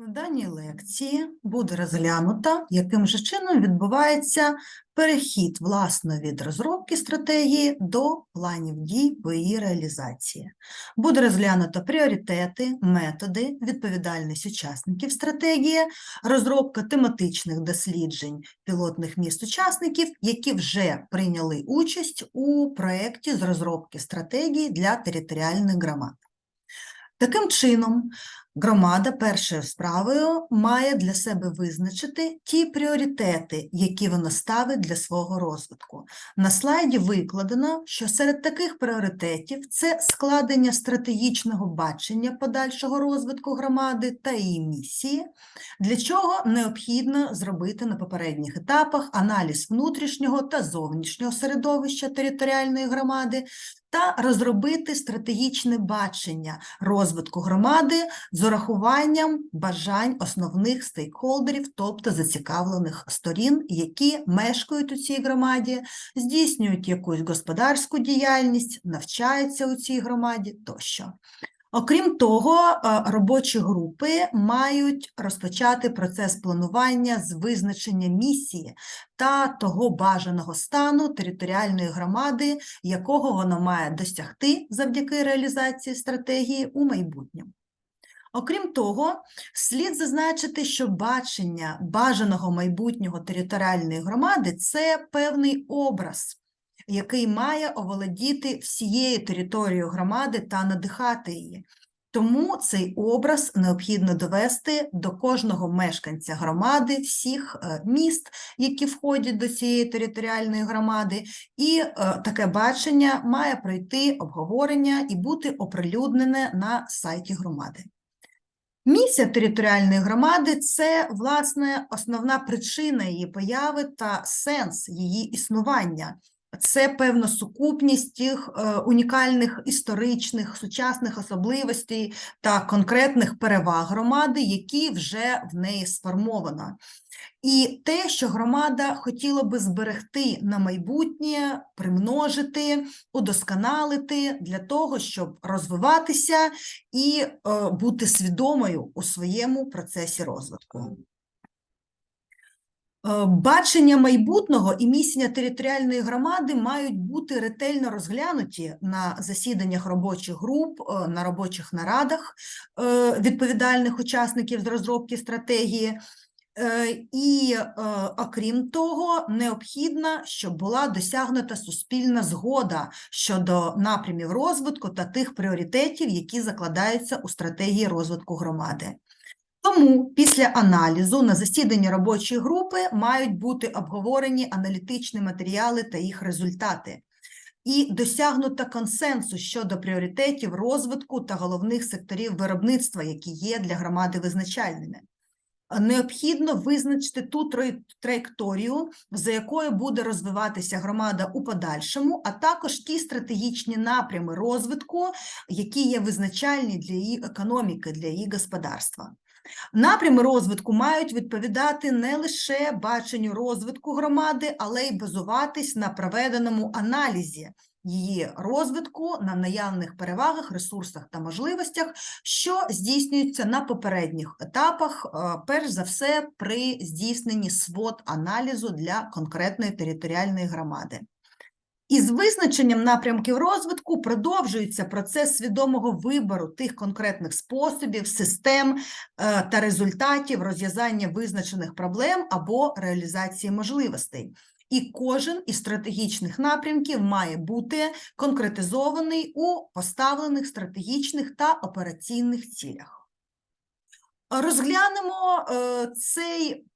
В даній лекції буде розглянуто, яким же чином відбувається перехід власно від розробки стратегії до планів дій по її реалізації. Буде розглянуто пріоритети, методи, відповідальність учасників стратегії, розробка тематичних досліджень пілотних міст учасників, які вже прийняли участь у проєкті з розробки стратегії для територіальних громад. Таким чином, громада першою справою має для себе визначити ті пріоритети, які вона ставить для свого розвитку. На слайді викладено, що серед таких пріоритетів це складення стратегічного бачення подальшого розвитку громади та її місії, для чого необхідно зробити на попередніх етапах аналіз внутрішнього та зовнішнього середовища територіальної громади та розробити стратегічне бачення розвитку громади з урахуванням бажань основних стейкхолдерів, тобто зацікавлених сторін, які мешкають у цій громаді, здійснюють якусь господарську діяльність, навчаються у цій громаді тощо. Окрім того, е, робочі групи мають розпочати процес планування з визначення місії та того бажаного стану територіальної громади, якого вона має досягти завдяки реалізації стратегії у майбутньому. Окрім того, слід зазначити, що бачення бажаного майбутнього територіальної громади це певний образ, який має оволодіти всією територією громади та надихати її. Тому цей образ необхідно довести до кожного мешканця громади, всіх е, міст, які входять до цієї територіальної громади, і е, таке бачення має пройти обговорення і бути оприлюднене на сайті громади. Місія територіальної громади це, власне, основна причина її появи та сенс її існування. Це певна сукупність тих е, унікальних історичних сучасних особливостей та конкретних переваг громади, які вже в неї сформовано. І те, що громада хотіла би зберегти на майбутнє, примножити, удосконалити для того, щоб розвиватися і е, бути свідомою у своєму процесі розвитку. Е, Бачення майбутнього і місія територіальної громади мають бути ретельно розглянуті на засіданнях робочих груп, е, на робочих нарадах е, відповідальних учасників з розробки стратегії. І, окрім того, необхідно, щоб була досягнута суспільна згода щодо напрямів розвитку та тих пріоритетів, які закладаються у стратегії розвитку громади. Тому після аналізу на засіданні робочої групи мають бути обговорені аналітичні матеріали та їх результати. І досягнуто консенсус щодо пріоритетів розвитку та головних секторів виробництва, які є для громади визначальними. Необхідно визначити ту траєкторію, за якою буде розвиватися громада у подальшому, а також ті стратегічні напрями розвитку, які є визначальні для її економіки, для її господарства. Напрями розвитку мають відповідати не лише баченню розвитку громади, але й базуватись на проведеному аналізі її розвитку, на наявних перевагах, ресурсах та можливостях, що здійснюються на попередніх етапах, е, перш за все при здійсненні свод аналізу для конкретної територіальної громади. Із визначенням напрямків розвитку продовжується процес свідомого вибору тих конкретних способів, систем е, та результатів розв'язання визначених проблем або реалізації можливостей. І кожен із стратегічних напрямків має бути конкретизований у поставлених стратегічних та операційних цілях. Розглянемо е, цей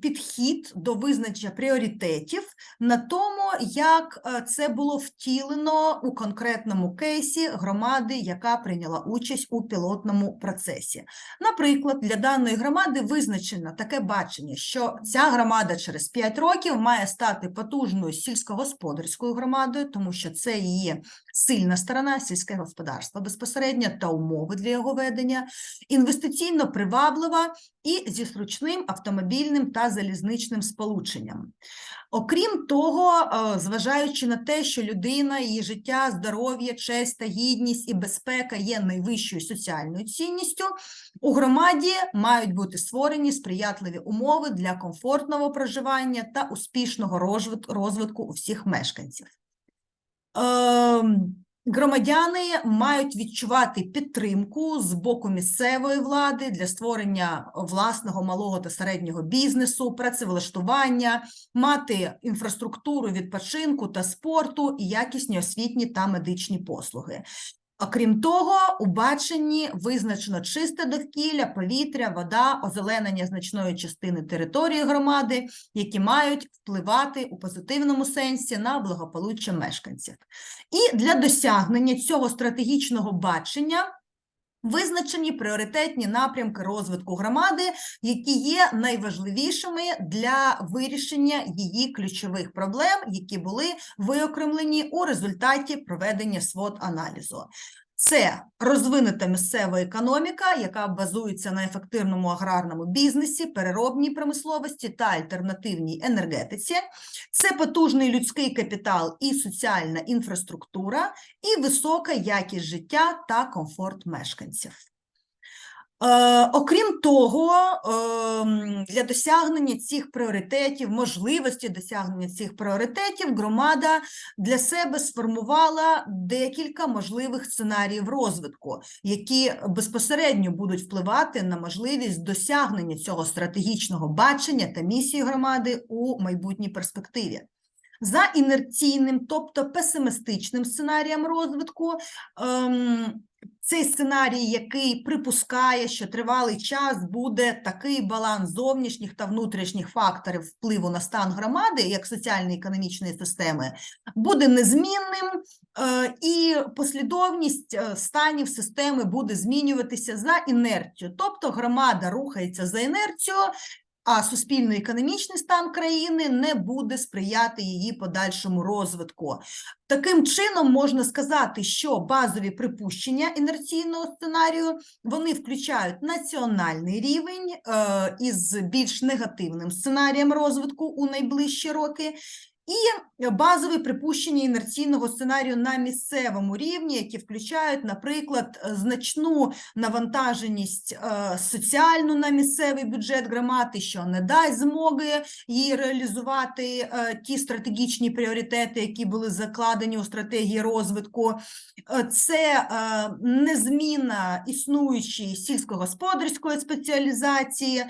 підхід до визначення пріоритетів на тому, як е, це було втілено у конкретному кейсі громади, яка прийняла участь у пілотному процесі. Наприклад, для даної громади визначено таке бачення, що ця громада через 5 років має стати потужною сільськогосподарською громадою, тому що це її сильна сторона сільське господарство безпосередньо та умови для його ведення, інвестиційно приваблива і зі зручним автомобільним автомобільним та залізничним сполученням. Окрім того, е, зважаючи на те, що людина, її життя, здоров'я, честь та гідність і безпека є найвищою соціальною цінністю, у громаді мають бути створені сприятливі умови для комфортного проживання та успішного розвитку у всіх мешканців. Громадяни мають відчувати підтримку з боку місцевої влади для створення власного малого та середнього бізнесу, працевлаштування, мати інфраструктуру відпочинку та спорту і якісні освітні та медичні послуги. Окрім того, у баченні визначено чисте довкілля, повітря, вода, озеленення значної частини території громади, які мають впливати у позитивному сенсі на благополуччя мешканців. І для досягнення цього стратегічного бачення визначені пріоритетні напрямки розвитку громади, які є найважливішими для вирішення її ключових проблем, які були виокремлені у результаті проведення свод-аналізу. Це розвинута місцева економіка, яка базується на ефективному аграрному бізнесі, переробній промисловості та альтернативній енергетиці. Це потужний людський капітал і соціальна інфраструктура, і висока якість життя та комфорт мешканців. Е, окрім того, ем, для досягнення цих пріоритетів, можливості досягнення цих пріоритетів, громада для себе сформувала декілька можливих сценаріїв розвитку, які безпосередньо будуть впливати на можливість досягнення цього стратегічного бачення та місії громади у майбутній перспективі. За інерційним, тобто песимістичним сценарієм розвитку, ем, цей сценарій, який припускає, що тривалий час буде такий баланс зовнішніх та внутрішніх факторів впливу на стан громади, як соціально-економічної системи, буде незмінним, е, і послідовність е, станів системи буде змінюватися за інерцією. Тобто громада рухається за інерцією, а суспільно-економічний стан країни не буде сприяти її подальшому розвитку. Таким чином можна сказати, що базові припущення інерційного сценарію вони включають національний рівень е, із більш негативним сценарієм розвитку у найближчі роки. І базові припущення інерційного сценарію на місцевому рівні, які включають, наприклад, значну навантаженість е, соціальну на місцевий бюджет громади, що не дасть змоги їй реалізувати е, ті стратегічні пріоритети, які були закладені у стратегії розвитку. Е, Це незміна існуючої сільськогосподарської спеціалізації,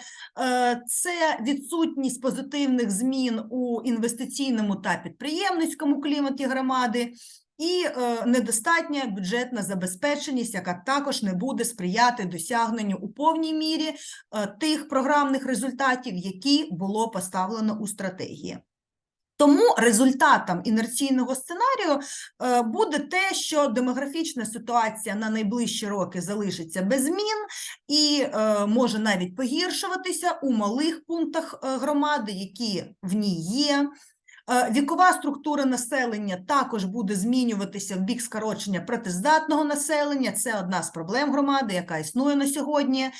це відсутність позитивних змін у інвестиційному та підприємницькому кліматі громади. І е, недостатня бюджетна забезпеченість, яка також не буде сприяти досягненню у повній мірі е, тих програмних результатів, які було поставлено у стратегії. Тому результатом інерційного сценарію е, буде те, що демографічна ситуація на найближчі роки залишиться без змін і може навіть погіршуватися у малих пунктах громади, які в ній є. Е, Вікова структура населення також буде змінюватися в бік скорочення працездатного населення. Це одна з проблем громади, яка існує на сьогодні.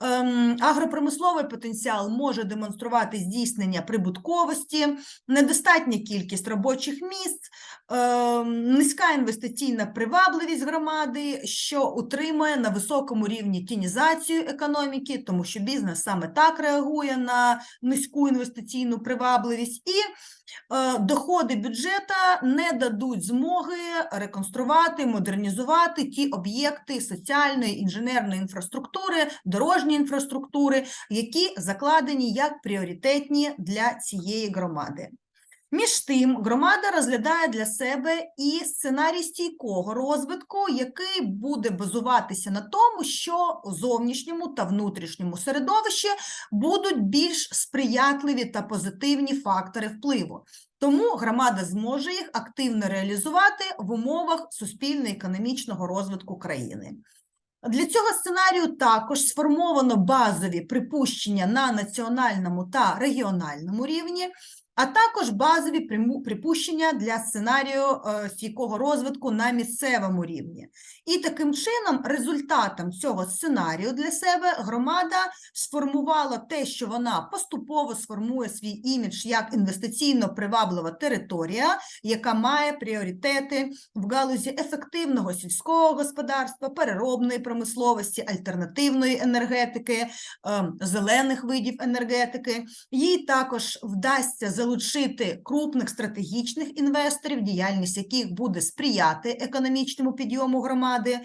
Ем, Агропромисловий потенціал може демонструвати здійснення прибутковості, недостатня кількість робочих місць, ем, низька інвестиційна привабливість громади, що утримує на високому рівні тінізацію економіки, тому що бізнес саме так реагує на низьку інвестиційну привабливість. І е, доходи бюджета не дадуть змоги реконструвати, модернізувати ті об'єкти соціальної інженерної інфраструктури, дорожньої інфраструктури, які закладені як пріоритетні для цієї громади. Між тим, громада розглядає для себе і сценарій стійкого розвитку, який буде базуватися на тому, що зовнішньому та внутрішньому середовищі будуть більш сприятливі та позитивні фактори впливу. Тому громада зможе їх активно реалізувати в умовах суспільно-економічного розвитку країни. Для цього сценарію також сформовано базові припущення на національному та регіональному рівні. А також базові припущення для сценарію е, стійкого розвитку на місцевому рівні. І таким чином, результатом цього сценарію для себе громада сформувала те, що вона поступово сформує свій імідж як інвестиційно приваблива територія, яка має пріоритети в галузі ефективного сільського господарства, переробної промисловості, альтернативної енергетики, ем, зелених видів енергетики. Їй також вдасться залучити крупних стратегічних інвесторів, діяльність яких буде сприяти економічному підйому громади. Е,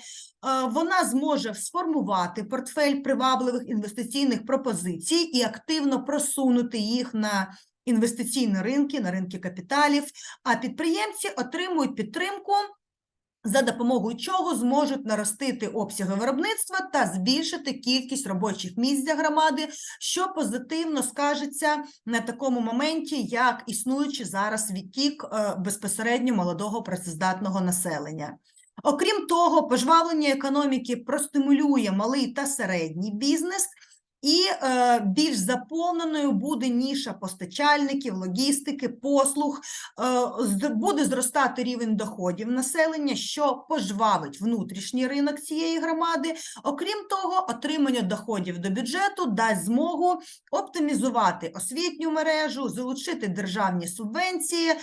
Вона зможе сформувати портфель привабливих інвестиційних пропозицій і активно просунути їх на інвестиційні ринки, на ринки капіталів. А підприємці отримують підтримку за допомогою чого зможуть наростити обсяги виробництва та збільшити кількість робочих місць для громади, що позитивно скажеться на такому моменті, як існуючий зараз відтік е, безпосередньо молодого працездатного населення. Окрім того, пожвавлення економіки простимулює малий та середній бізнес. І е, більш заповненою буде ніша постачальників, логістики, послуг, е, буде зростати рівень доходів населення, що пожвавить внутрішній ринок цієї громади. Окрім того, отримання доходів до бюджету дасть змогу оптимізувати освітню мережу, залучити державні субвенції е,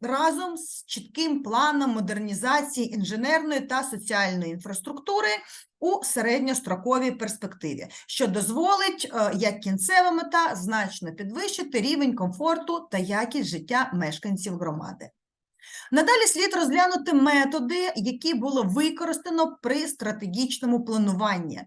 разом з чітким планом модернізації інженерної та соціальної інфраструктури у середньостроковій перспективі, що дозволить е, як кінцева мета значно підвищити рівень комфорту та якість життя мешканців громади. Надалі слід розглянути методи, які було використано при стратегічному плануванні.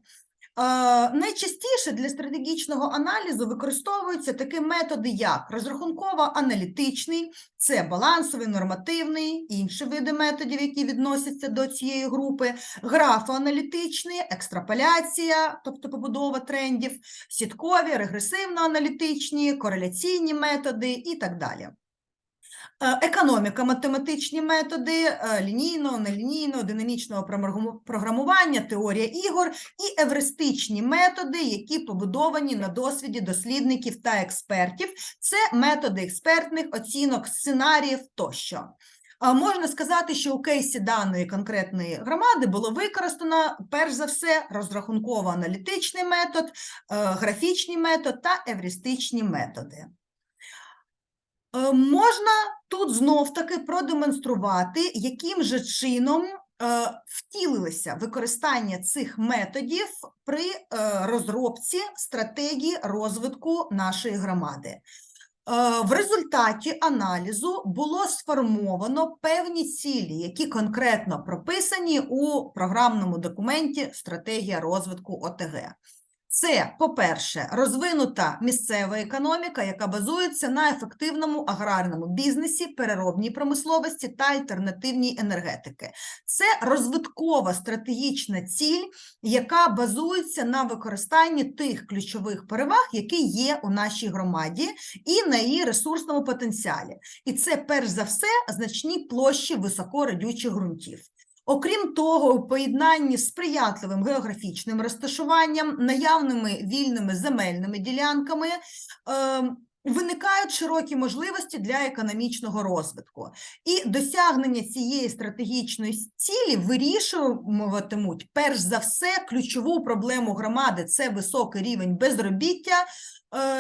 Е, Найчастіше для стратегічного аналізу використовуються такі методи, як розрахунково-аналітичний, це балансовий, нормативний, інші види методів, які відносяться до цієї групи, графоаналітичний, екстраполяція, тобто побудова трендів, сіткові, регресивно-аналітичні, кореляційні методи і так далі. Е, Економіка, математичні методи, е, лінійного, нелінійного, динамічного програмування, теорія ігор і евристичні методи, які побудовані на досвіді дослідників та експертів. Це методи експертних оцінок сценаріїв тощо. А Можна сказати, що у кейсі даної конкретної громади було використано перш за все розрахунково-аналітичний метод, е, графічний метод та евристичні методи. Е, Можна тут знов таки продемонструвати, яким же чином е, втілилося використання цих методів при е, розробці стратегії розвитку нашої громади. В результаті аналізу було сформовано певні цілі, які конкретно прописані у програмному документі Стратегія розвитку ОТГ. Це, по-перше, розвинута місцева економіка, яка базується на ефективному аграрному бізнесі, переробній промисловості та альтернативній енергетики. Це розвиткова стратегічна ціль, яка базується на використанні тих ключових переваг, які є у нашій громаді, і на її ресурсному потенціалі. І це, перш за все, значні площі високорадючих ґрунтів. Окрім того, у поєднанні з сприятливим географічним розташуванням, наявними вільними земельними ділянками, е, виникають широкі можливості для економічного розвитку. І досягнення цієї стратегічної цілі вирішуватимуть перш за все ключову проблему громади це високий рівень безробіття,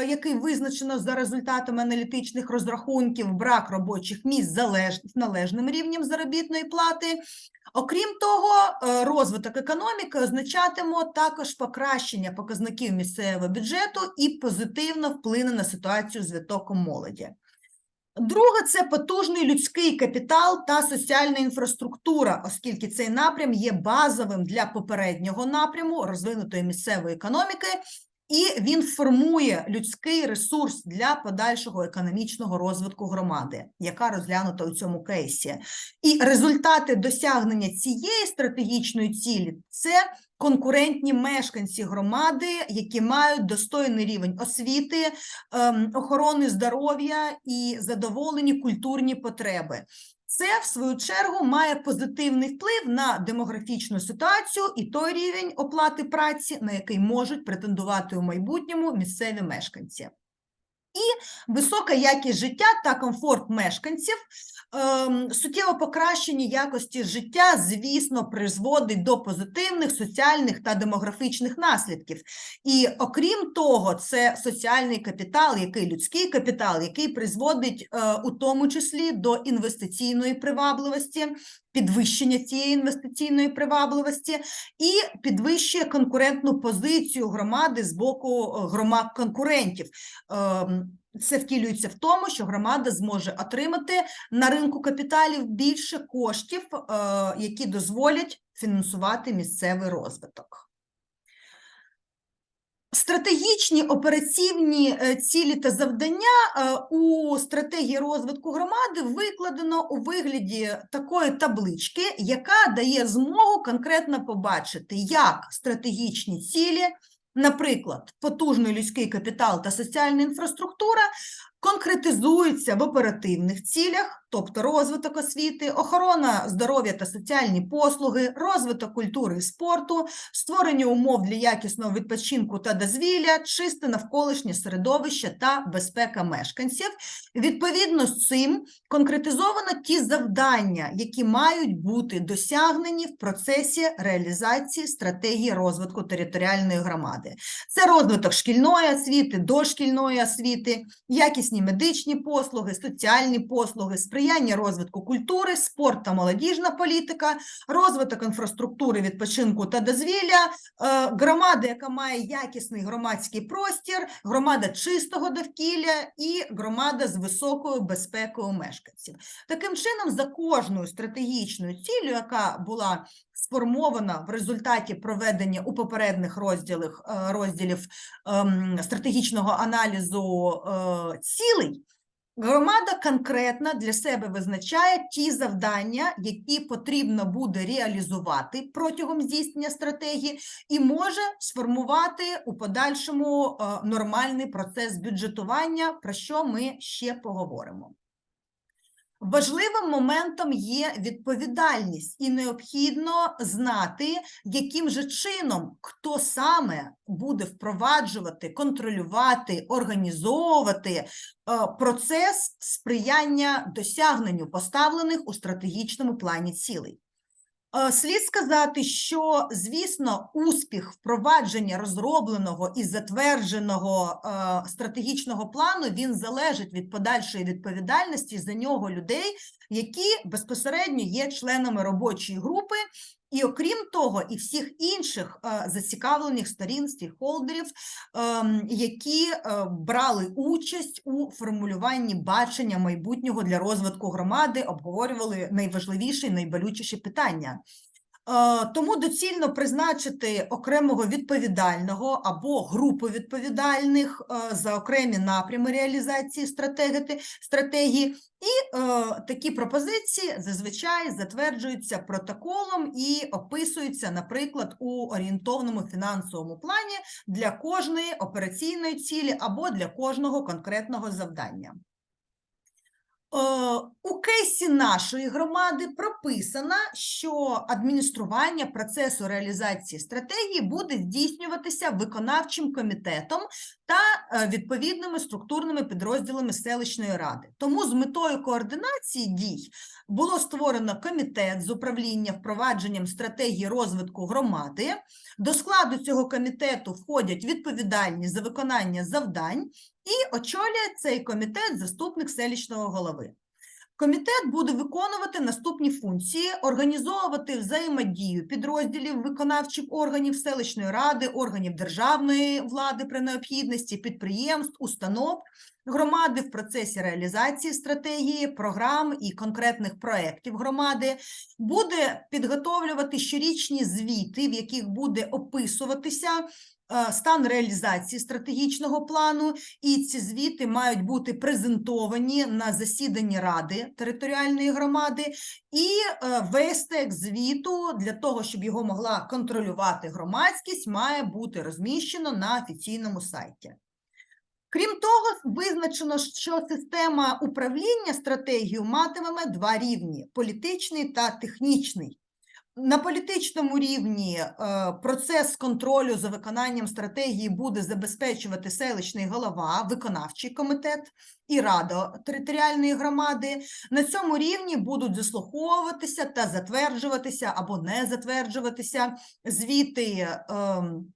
який визначено за результатами аналітичних розрахунків, брак робочих місць залеж... з належним рівнем заробітної плати. Окрім того, е, розвиток економіки означатиме також покращення показників місцевого бюджету і позитивно вплине на ситуацію з відтоком молоді. Друге це потужний людський капітал та соціальна інфраструктура, оскільки цей напрям є базовим для попереднього напряму розвинутої місцевої економіки, і він формує людський ресурс для подальшого економічного розвитку громади, яка розглянута у цьому кейсі. І результати досягнення цієї стратегічної цілі це конкурентні мешканці громади, які мають достойний рівень освіти, ем, охорони здоров'я і задоволені культурні потреби. Це, в свою чергу, має позитивний вплив на демографічну ситуацію і той рівень оплати праці, на який можуть претендувати у майбутньому місцеві мешканці. І висока якість життя та комфорт мешканців, ем, суттєво покращення якості життя, звісно, призводить до позитивних соціальних та демографічних наслідків. І окрім того, це соціальний капітал, який людський капітал, який призводить е, у тому числі до інвестиційної привабливості, підвищення цієї інвестиційної привабливості і підвищує конкурентну позицію громади з боку е, громад конкурентів. Ем, Це втілюється в тому, що громада зможе отримати на ринку капіталів більше коштів, е, які дозволять фінансувати місцевий розвиток. Стратегічні операційні е, цілі та завдання е, у стратегії розвитку громади викладено у вигляді такої таблички, яка дає змогу конкретно побачити, як стратегічні цілі, наприклад, потужний людський капітал та соціальна інфраструктура, конкретизуються в оперативних цілях, тобто розвиток освіти, охорона здоров'я та соціальні послуги, розвиток культури і спорту, створення умов для якісного відпочинку та дозвілля, чисте навколишнє середовище та безпека мешканців. Відповідно з цим конкретизовано ті завдання, які мають бути досягнені в процесі реалізації стратегії розвитку територіальної громади. Це розвиток шкільної освіти, дошкільної освіти, якісні медичні послуги, соціальні послуги, сприяння розвитку культури, спорт та молодіжна політика, розвиток інфраструктури відпочинку та дозвілля, е, громада, яка має якісний громадський простір, громада чистого довкілля і громада з високою безпекою мешканців. Таким чином, за кожною стратегічною ціллю, яка була сформована в результаті проведення у попередніх розділах е, розділів ем, стратегічного аналізу е, цілей, громада конкретно для себе визначає ті завдання, які потрібно буде реалізувати протягом здійснення стратегії, і може сформувати у подальшому е, нормальний процес бюджетування, про що ми ще поговоримо. Важливим моментом є відповідальність, і необхідно знати, яким же чином хто саме буде впроваджувати, контролювати, організовувати е, процес сприяння досягненню поставлених у стратегічному плані цілей. Е, Слід сказати, що, звісно, успіх впровадження розробленого і затвердженого е, стратегічного плану він залежить від подальшої відповідальності за нього людей, які безпосередньо є членами робочої групи. І окрім того, і всіх інших е, зацікавлених сторін, стейкхолдерів, ем, які е, брали участь у формулюванні бачення майбутнього для розвитку громади, обговорювали найважливіші, найболючіші питання. Е, Тому доцільно призначити окремого відповідального або групу відповідальних е, за окремі напрями реалізації стратегії, і е, такі пропозиції зазвичай затверджуються протоколом і описуються, наприклад, у орієнтовному фінансовому плані для кожної операційної цілі або для кожного конкретного завдання. Е, У кейсі нашої громади прописано, що адміністрування процесу реалізації стратегії буде здійснюватися виконавчим комітетом та е, відповідними структурними підрозділами селищної ради. Тому з метою координації дій було створено комітет з управління впровадженням стратегії розвитку громади. До складу цього комітету входять відповідальні за виконання завдань і очолює цей комітет заступник селищного голови. Комітет буде виконувати наступні функції: організовувати взаємодію підрозділів виконавчих органів селищної ради, органів державної влади при необхідності, підприємств, установ громади в процесі реалізації стратегії, програм і конкретних проєктів громади, буде підготовлювати щорічні звіти, в яких буде описуватися стан реалізації стратегічного плану, і ці звіти мають бути презентовані на засіданні ради територіальної громади, і е, весь текст звіту для того, щоб його могла контролювати громадськість, має бути розміщено на офіційному сайті. Крім того, визначено, що система управління стратегією матиме два рівні: політичний та технічний. На політичному рівні е, процес контролю за виконанням стратегії буде забезпечувати селищний голова, виконавчий комітет і рада територіальної громади. На цьому рівні будуть заслуховуватися та затверджуватися або не затверджуватися звіти. ем,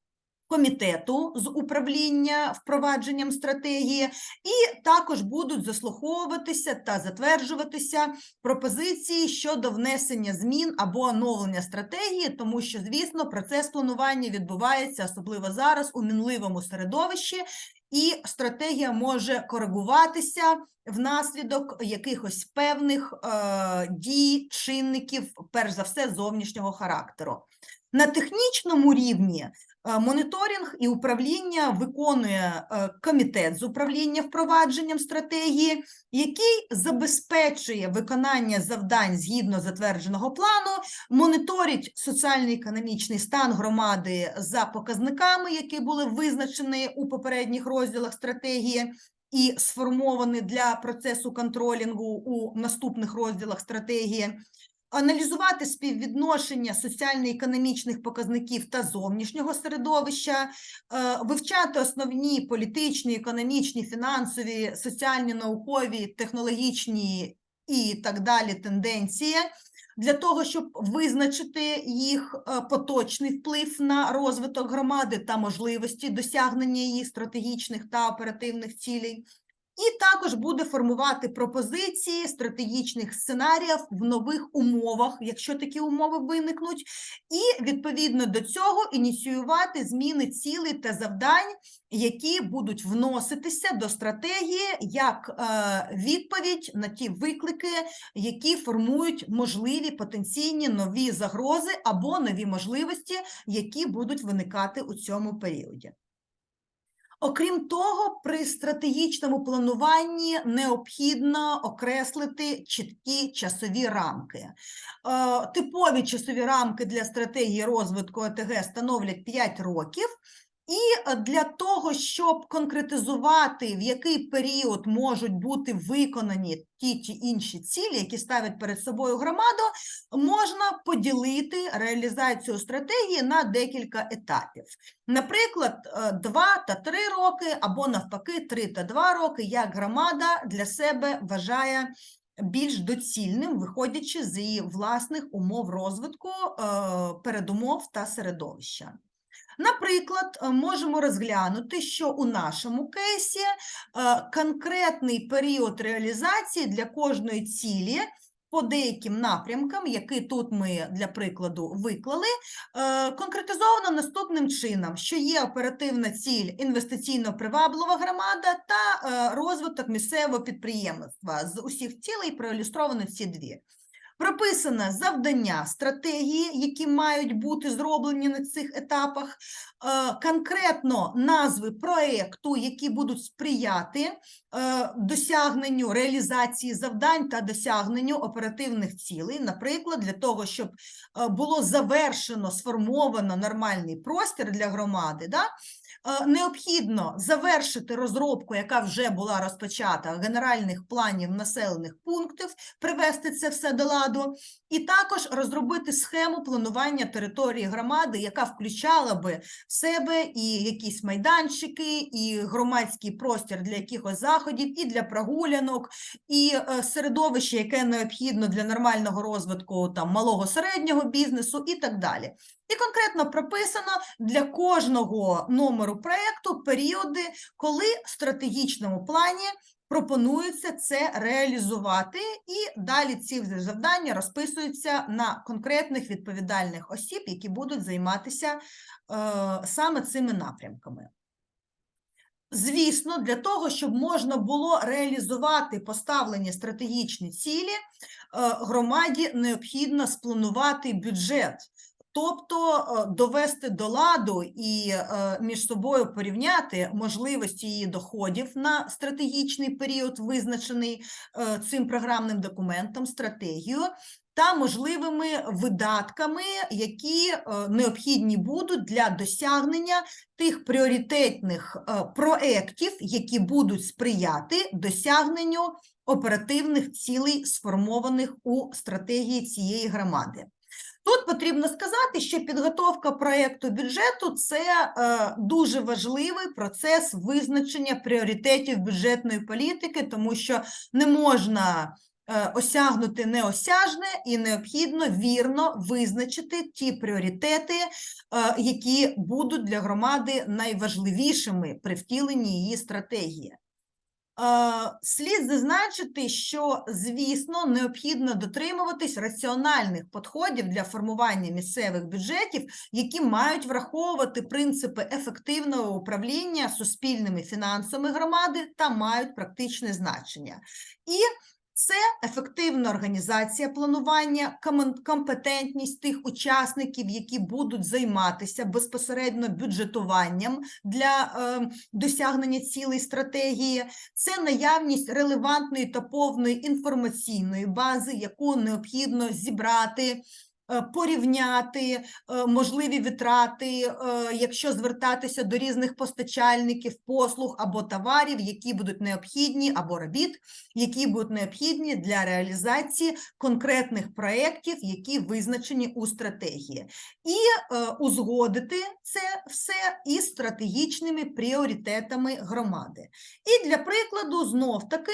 Комітету з управління впровадженням стратегії, і також будуть заслуховуватися та затверджуватися пропозиції щодо внесення змін або оновлення стратегії, тому що, звісно, процес планування відбувається особливо зараз у мінливому середовищі, і стратегія може коригуватися внаслідок якихось певних е, дій, чинників, перш за все, зовнішнього характеру. На технічному рівні Моніторинг і управління виконує е, комітет з управління впровадженням стратегії, який забезпечує виконання завдань згідно затвердженого плану, моніторить соціально-економічний стан громади за показниками, які були визначені у попередніх розділах стратегії. І сформовані для процесу контролінгу у наступних розділах стратегії, аналізувати співвідношення соціально-економічних показників та зовнішнього середовища, е, вивчати основні політичні, економічні, фінансові, соціальні, наукові, технологічні і так далі тенденції. Для того щоб визначити їх е, поточний вплив на розвиток громади та можливості досягнення її стратегічних та оперативних цілей, і також буде формувати пропозиції стратегічних сценаріїв в нових умовах, якщо такі умови виникнуть, і відповідно до цього ініціювати зміни цілей та завдань, які будуть вноситися до стратегії як е, відповідь на ті виклики, які формують можливі потенційні нові загрози або нові можливості, які будуть виникати у цьому періоді. Окрім того, при стратегічному плануванні необхідно окреслити чіткі часові рамки. Е, Типові часові рамки для стратегії розвитку ОТГ становлять 5 років. І для того, щоб конкретизувати, в який період можуть бути виконані ті чи інші цілі, які ставить перед собою громаду, можна поділити реалізацію стратегії на декілька етапів. Наприклад, 2 та 3 роки, або навпаки, 3 та 2 роки, як громада для себе вважає більш доцільним, виходячи з її власних умов розвитку, е, передумов та середовища. Наприклад, е, можемо розглянути, що у нашому кейсі е, конкретний період реалізації для кожної цілі по деяким напрямкам, які тут ми для прикладу виклали, е, конкретизовано наступним чином, що є оперативна ціль інвестиційно приваблива громада та розвиток місцевого підприємства. З усіх цілей проілюстровано ці дві. Прописане завдання, стратегії, які мають бути зроблені на цих етапах, е, конкретно назви проєкту, які будуть сприяти е, досягненню реалізації завдань та досягненню оперативних цілей, наприклад, для того, щоб е, було завершено сформовано нормальний простір для громади. Да? Е, необхідно завершити розробку, яка вже була розпочата генеральних планів населених пунктів, привести це все до ладу, і також розробити схему планування території громади, яка включала би в себе і якісь майданчики, і громадський простір для якихось заходів, і для прогулянок, і е, середовище, яке необхідно для нормального розвитку там малого середнього бізнесу, і так далі. І конкретно прописано для кожного номеру проєкту періоди, коли в стратегічному плані пропонується це реалізувати, і далі ці завдання розписуються на конкретних відповідальних осіб, які будуть займатися е, саме цими напрямками. Звісно, для того, щоб можна було реалізувати поставлені стратегічні цілі, е, громаді необхідно спланувати бюджет. Тобто е, довести до ладу і е, між собою порівняти можливості її доходів на стратегічний період, визначений е, цим програмним документом, стратегію, та можливими видатками, які необхідні будуть для досягнення тих пріоритетних проєктів, які будуть сприяти досягненню оперативних цілей, сформованих у стратегії цієї громади. Тут потрібно сказати, що підготовка проєкту бюджету це е, дуже важливий процес визначення пріоритетів бюджетної політики, тому що не можна е, осягнути неосяжне і необхідно вірно визначити ті пріоритети, е, які будуть для громади найважливішими при втіленні її стратегії. Е, Слід зазначити, що, звісно, необхідно дотримуватись раціональних підходів для формування місцевих бюджетів, які мають враховувати принципи ефективного управління суспільними фінансами громади та мають практичне значення. І це ефективна організація планування, компетентність тих учасників, які будуть займатися безпосередньо бюджетуванням для е, досягнення цілей стратегії, це наявність релевантної та повної інформаційної бази, яку необхідно зібрати. Е, Порівняти е, можливі витрати, е, якщо звертатися до різних постачальників послуг або товарів, які будуть необхідні, або робіт, які будуть необхідні для реалізації конкретних проєктів, які визначені у стратегії, і узгодити це все із стратегічними пріоритетами громади. І для прикладу, знов таки.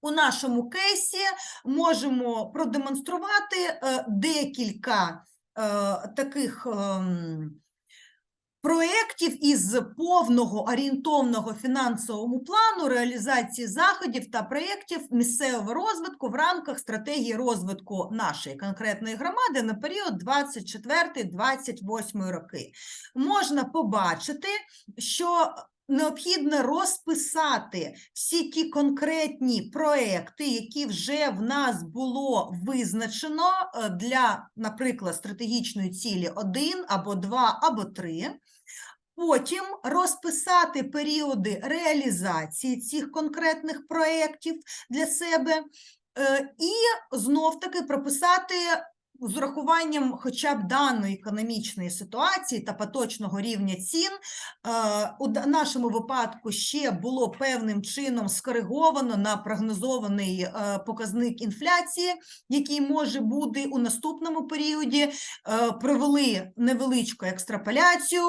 У нашому кейсі можемо продемонструвати е, декілька е, таких ем, проєктів із повного орієнтовного фінансового плану реалізації заходів та проєктів місцевого розвитку в рамках стратегії розвитку нашої конкретної громади на період 24-28 роки. Можна побачити, що необхідно розписати всі ті конкретні проекти, які вже в нас було визначено е, для, наприклад, стратегічної цілі 1 або 2 або 3. Потім розписати періоди реалізації цих конкретних проєктів для себе, е, і знов-таки прописати з урахуванням хоча б даної економічної ситуації та поточного рівня цін, е, у нашому випадку ще було певним чином скориговано на прогнозований е, показник інфляції, який може бути у наступному періоді. Е, Провели невеличку екстраполяцію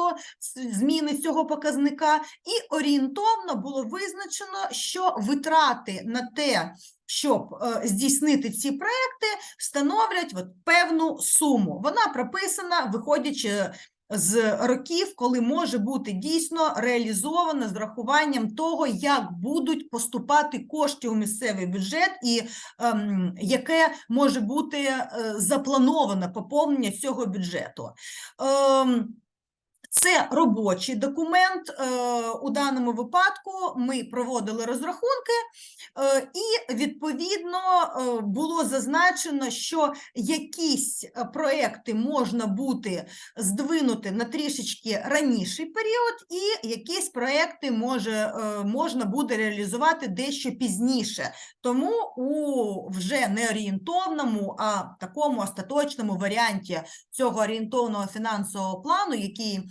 зміни цього показника, і орієнтовно було визначено, що витрати на те, щоб е, здійснити ці проекти, становлять от певну суму. Вона прописана, виходячи з років, коли може бути дійсно реалізовано з рахуванням того, як будуть поступати кошти у місцевий бюджет, і ем, яке може бути е, заплановане поповнення цього бюджету. Ем, це робочий документ. е, У даному випадку ми проводили розрахунки, е, і відповідно е, було зазначено, що якісь проекти можна буде здвинути на трішечки раніший період, і якісь проекти може, можна буде реалізувати дещо пізніше. Тому у вже не орієнтовному, а такому остаточному варіанті цього орієнтовного фінансового плану, який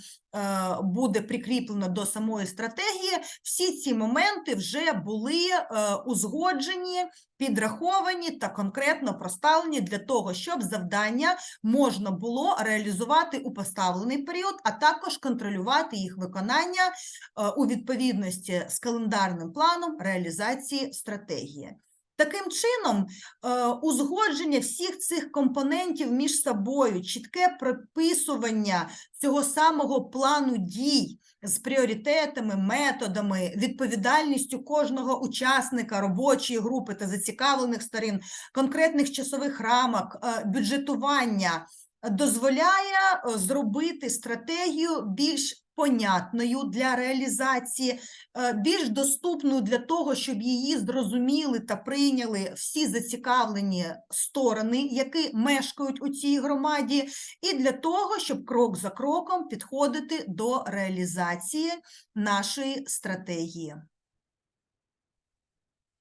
буде прикріплено до самої стратегії, всі ці моменти вже були е, узгоджені, підраховані та конкретно проставлені для того, щоб завдання можна було реалізувати у поставлений період, а також контролювати їх виконання е, у відповідності з календарним планом реалізації стратегії. Таким чином, е, узгодження всіх цих компонентів між собою, чітке прописування цього самого плану дій з пріоритетами, методами, відповідальністю кожного учасника робочої групи та зацікавлених сторін, конкретних часових рамок, е, бюджетування дозволяє е, зробити стратегію більш понятною для реалізації, е, більш доступною для того, щоб її зрозуміли та прийняли всі зацікавлені сторони, які мешкають у цій громаді, і для того, щоб крок за кроком підходити до реалізації нашої стратегії.